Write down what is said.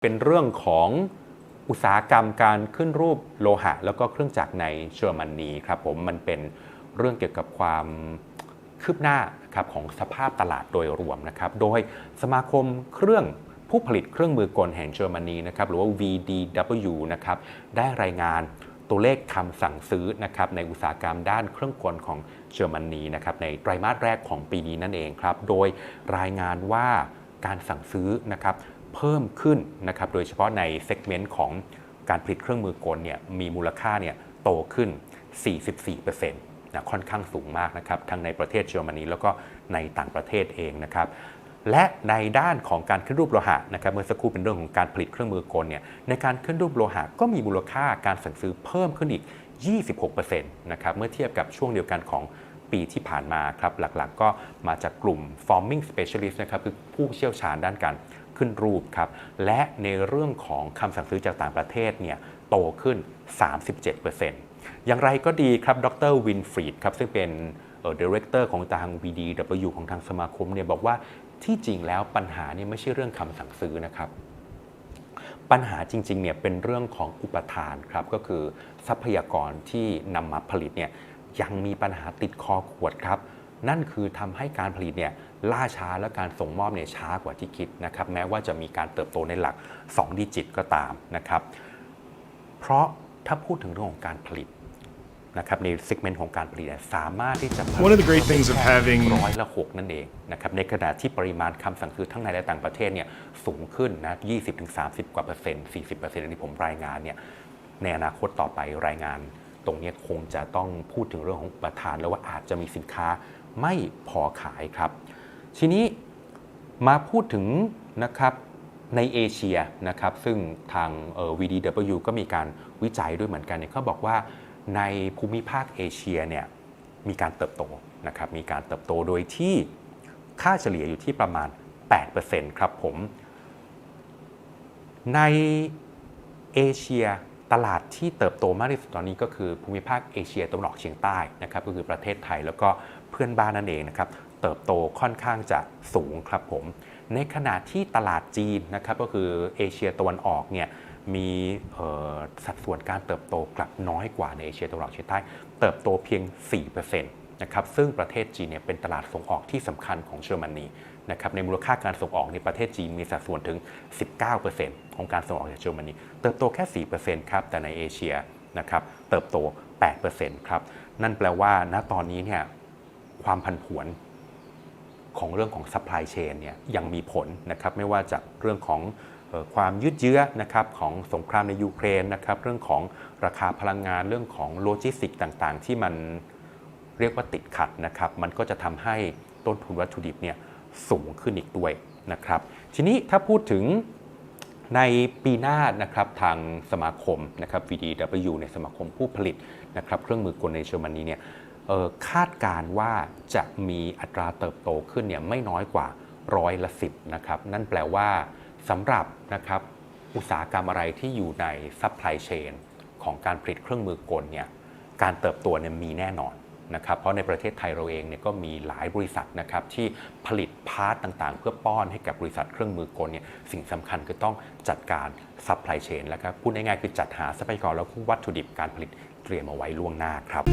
เป็นเรื่องของอุตสาหกรรมการขึ้นรูปโลหะ แล้วก็เครื่องจักรในเยอรมนีครับผมมันเป็นเรื่องเกี่ยวกับความคืบหน้าครับของสภาพตลาดโดยรวมนะครับโดยสมาคมเครื่องผู้ผลิตเครื่องมือกลแห่งเยอรมนีนะครับหรือว่า VDW นะครับได้รายงานตัวเลขคำสั่งซื้อนะครับในอุตสาหกรรมด้านเครื่องกลของเยอรมนีนะครับในไตรมาสแรกของปีนี้นั่นเองครับโดยรายงานว่าการสั่งซื้อนะครับ เพิ่มขึ้นนะครับโดยเฉพาะในเซกเมนต์ของการผลิตเครื่องมือกลเนี่ยมีมูลค่าเนี่ยโตขึ้น 44%นะค่อนข้างสูงมากนะครับทั้งในประเทศเยอรมนีแล้วก็ในต่างประเทศเองนะครับและในด้านของการขึ้นรูปโลหะนะครับเมื่อสักครู่เป็นเรื่องของการผลิตเครื่องมือกลเนี่ยในการขึ้นรูปโลหะก็มีมูลค่าการสั่งซื้อเพิ่มขึ้นอีก 26%นะครับเมื่อเทียบกับช่วงเดียวกันของปีที่ผ่านมาครับหลักๆก็มาจากกลุ่ม forming specialist นะครับคือผู้เชี่ยวชาญด้านการ ขึ้นรูปครับ และในเรื่องของคำสั่งซื้อจากต่างประเทศเนี่ยโตขึ้น 37%อย่างไรก็ดีครับ ดรวินฟรีดครับ ซึ่งเป็นเอ่อ director ของทาง VDW ของทางสมาคมเนี่ยบอกว่าที่จริงแล้วปัญหาเนี่ยไม่ใช่เรื่องคำสั่งซื้อนะครับ ปัญหาจริงๆเนี่ยเป็นเรื่องของอุปทานครับ ก็คือทรัพยากรที่นำมาผลิตเนี่ยยังมีปัญหาติดคอขวดครับ นั่นคือทำให้การผลิตเนี่ย ล่าช้าและการส่งมอบเนี่ยช้ากว่าที่คิดนะครับแม้ว่าจะมีการเติบโตในหลัก 2 ดิจิตก็ตามนะครับเพราะถ้าพูดถึงเรื่องของการผลิตนะครับในซิกเมนต์ของการผลิตเนี่ยสามารถที่จะผลิต One of the great things of having ร้อยละ6นั่นเองนะครับในขณะที่ปริมาณคำสั่งซื้อทั้งในและต่างประเทศเนี่ยสูงขึ้นนะ 20-30 กว่าเปอร์เซ็นต์ 40เปอร์เซ็นต์อันนี้ผมรายงานเนี่ยในอนาคตต่อไปรายงาน ตรงเนี้ยคงจะต้องพูดถึงเรื่องของอุประทานแล้วว่าอาจจะมีสินค้าไม่พอขายครับ ทีนี้มาพูดถึงนะครับในเอเชียนะครับซึ่งทาง VDW ก็มีการวิจัยด้วยเหมือนกันเนี่ยเขาบอกว่าในภูมิภาคเอเชียเนี่ยมีการเติบโตนะครับมีการเติบโตโดยที่ค่าเฉลี่ยอยู่ที่ประมาณ 8%ครับผม ในเอเชียตลาดที่เติบโตมากที่สุดตอนนี้ก็คือภูมิภาคเอเชียตะวันออกเฉียงใต้นะครับก็คือประเทศไทยแล้วก็เพื่อนบ้านนั่นเองนะครับ เติบโตค่อนข้างจะสูงครับผม ในขณะที่ตลาดจีนนะครับก็คือเอเชียตะวันออกเนี่ยมีสัดส่วนการเติบโตกลับน้อยกว่าในเอเชียตะวันออกเฉียงใต้ เติบโตเพียง 4%นะครับซึ่งประเทศจีนเนี่ยเป็นตลาดส่งออกที่สำคัญของเยอรมนีนะครับในมูลค่าการส่งออกในประเทศจีนมีสัดส่วนถึง 19%ของการส่งออกจากเยอรมนีเติบโตแค่ 4%ครับแต่ในเอเชียนะครับเติบโต 8%ครับนั่นแปลว่าณตอนนี้เนี่ยความผันผวน ของเรื่องของ supply chain เนี่ยยังมีผลนะครับไม่ว่าจากเรื่องของความยืดเยื้อนะครับของสงครามในยูเครนนะครับเรื่องของราคาพลังงานเรื่องของโลจิสติกต่างๆ ที่มันเรียกว่าติดขัดนะครับมันก็จะทำให้ต้นทุนวัตถุดิบเนี่ยสูงขึ้นอีกด้วยนะครับทีนี้ถ้าพูดถึงในปีหน้านะครับทางสมาคมนะครับ VDW ในสมาคมผู้ผลิตนะครับเครื่องมือกลในเยอรมนีเนี่ย คาดการว่าจะมีอัตราเติบโตขึ้นเนี่ยไม่น้อยกว่าร้อยละสิบนะครับ นั่นแปลว่าสำหรับนะครับอุตสาหกรรมอะไรที่อยู่ในซัพพลายเชนของการผลิตเครื่องมือกลเนี่ยการเติบโตเนี่ยมีแน่นอนนะครับ เพราะในประเทศไทยเราเองเนี่ยก็มีหลายบริษัทนะครับที่ผลิตพาร์ตต่างๆ เพื่อป้อนให้กับบริษัทเครื่องมือกลเนี่ยสิ่งสำคัญคือต้องจัดการซัพพลายเชนแล้วครับพูดง่ายๆคือจัดหาทรัพยากรแล้วก็วัตถุดิบการผลิตเตรียมเอาไว้ล่วงหน้าครับ